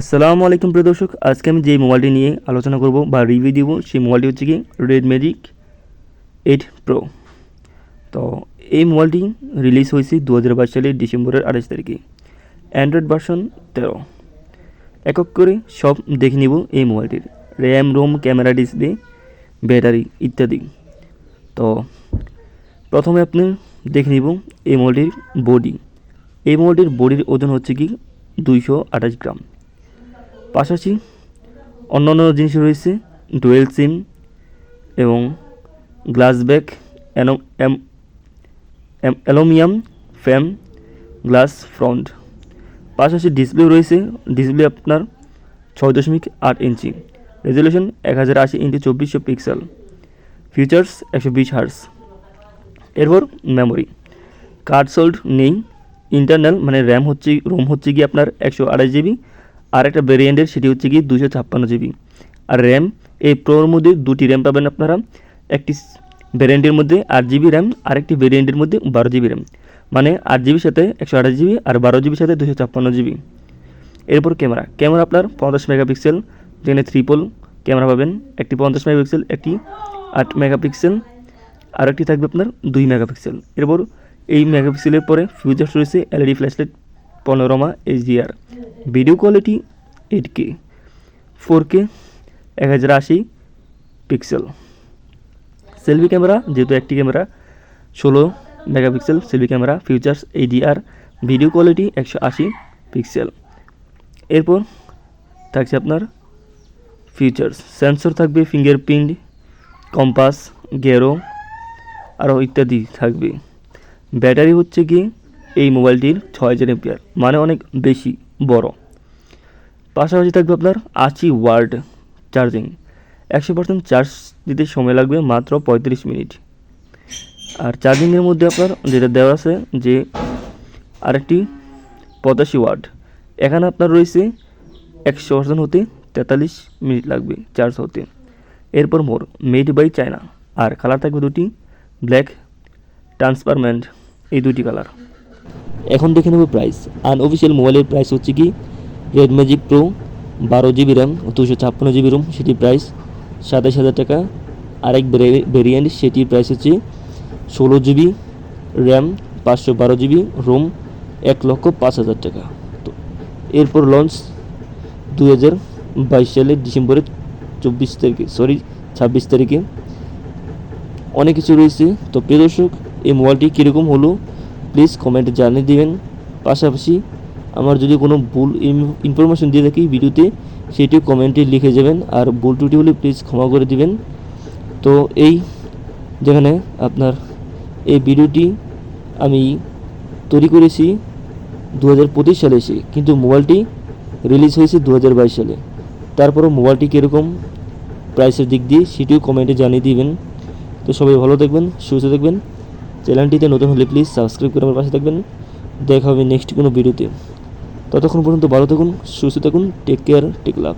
আসসালামু আলাইকুম প্রিয় দর্শক, আজকে আমি যে মোবাইলটি নিয়ে আলোচনা করব বা রিভিউ দিব, সেই মোবাইলটি হচ্ছে কি রেড ম্যাজিক এইট প্রো তো এই মোবাইলটি রিলিজ হয়েছে দু হাজার বাইশ সালের ডিসেম্বরের আঠাশ তারিখে। অ্যান্ড্রয়েড ভার্সন তেরো। একক করে সব দেখে নিব এই মোবাইলটির। RAM ROM camera display battery ইত্যাদি। তো প্রথমে আপনি দেখে নিব এই মোবাইলটির বডি এই মোবাইলটির বডির ওজন হচ্ছে কি দুইশো আঠাশ গ্রাম। পাশাপাশি অন্যান্য জিনিস রয়েছে, ডুয়েল সিম এবং glass back aluminium frame glass front. পাশাপাশি ডিসপ্লে রয়েছে, ডিসপ্লে আপনার ছয় দশমিক আট ইঞ্চি। রেজলিউশন এক হাজার আশি ইন্টু চব্বিশশো পিক্সেল। ফিচার্স একশো বিশ হার্স এরপর মেমোরি। কার্ড সোল্ড নেই। ইন্টারনাল মানে র্যাম হচ্ছে রোম হচ্ছে গিয়ে আপনার একশো আঠাশ জিবি। আর একটা ভেরিয়েন্টের সেটি হচ্ছে কি দুশো ছাপ্পান্ন জিবি। আর র্যাম এই প্রোর মধ্যে দুটি র্যাম পাবেন আপনারা। একটি ভেরিয়েন্টের মধ্যে আট জিবি র্যাম আরেকটি ভেরিয়েন্টের মধ্যে বারো জিবি র্যাম মানে আট জিবির সাথে একশো আঠাশ জিবি আর বারো জিবির সাথে দুশো ছাপ্পান্ন জিবি। এরপর ক্যামেরা। ক্যামেরা আপনার পঞ্চাশ মেগাপিক্সেল, যেখানে থ্রিপল ক্যামেরা পাবেন। একটি পঞ্চাশ মেগাপিক্সেল, একটি আট মেগাপিক্সেল আর একটি থাকবে আপনার দুই মেগাপিক্সেল। এরপর এই মেগাপিক্সেলের পরে ফিউচার্স রয়েছে LED flashlight panorama HDR video quality eight K, four K, এক হাজার আশি পিক্সেল। সেলফি ক্যামেরা, যেহেতু একটি ক্যামেরা, ষোলো megapixel selfie camera, features HDR video quality একশো আশি পিক্সেল। এরপর থাকছে আপনার ফিচার্স সেন্সর থাকবে, ফিঙ্গারপ্রিন্ট, কম্পাস, গেরো, আরও ইত্যাদি থাকবে। ব্যাটারি হচ্ছে কি এই মোবাইলটির ছয় হাজার এমপিআর মানে অনেক বেশি বড়। পাশাপাশি থাকবে আপনার আশি ওয়ার্ড চার্জিং। একশো পার্সেন্ট চার্জ দিতে সময় লাগবে মাত্র পঁয়ত্রিশ মিনিট। আর চার্জিংয়ের মধ্যে আপনার যেটা দেওয়া আছে যে আরেকটি পঁচাশি ওয়ার্ড, এখানে আপনার রয়েছে একশো পার্সেন্ট হতে তেতাল্লিশ মিনিট লাগবে চার্জ হতে। এরপর মোর মেড বাই চায়না, আর কালার থাকবে দুটি ব্ল্যাক ট্রান্সপারমেন্ট, এই দুটি কালার। এখন দেখে নেব প্রাইস আনঅফিসিয়াল মোবাইলের প্রাইস হচ্ছে কি? রেড ম্যাজিক প্রো বারো জিবি র্যাম দুশো ছাপ্পান্ন জিবি রোম সেটির প্রাইস সাতাশ হাজার টাকা। আরেক ভেরিয়েন্ট সেটির প্রাইস হচ্ছে ষোলো জিবি র্যাম পাঁচশো বারো জিবি রোম এক লক্ষ পাঁচ হাজার টাকা। তো এরপর লঞ্চ দুই হাজার বাইশ সালের ডিসেম্বরের চব্বিশ তারিখে সরি ছাব্বিশ তারিখে। অনেক কিছু রয়েছে। তো প্রিয় দর্শক, এই মোবাইলটি কীরকম হলো? প্লিজ কমেন্টে জানিয়ে দিবেন। পাশাপাশি আমার যদি কোনো ভুল ইনফরমেশন দিয়ে থাকি ভিডিওতে, সেটিও কমেন্টে লিখে যাবেন। আর ভুল ত্রুটি হলে প্লিজ ক্ষমা করে দিবেন। তো এই যেখানে আপনার এই ভিডিওটি আমি তৈরি করেছি দু হাজার পঁচিশ সালে এসে। কিন্তু মোবাইলটি রিলিজ হয়েছে দু হাজার বাইশ সালে। তারপরও মোবাইলটি কীরকম প্রাইসের দিক দিয়ে সেটিও কমেন্টে জানিয়ে দিবেন। তো সবাই ভালো থাকবেন, সুস্থ থাকবেন। চ্যানেলটিতে নতুন হলে প্লিজ সাবস্ক্রাইব করে আমার পাশে থাকবেন। দেখা হবে নেক্সট কোনো ভিডিওতে। ততক্ষণ পর্যন্ত ভালো থাকুন, সুস্থ থাকুন টেক কেয়ার টেক লাভ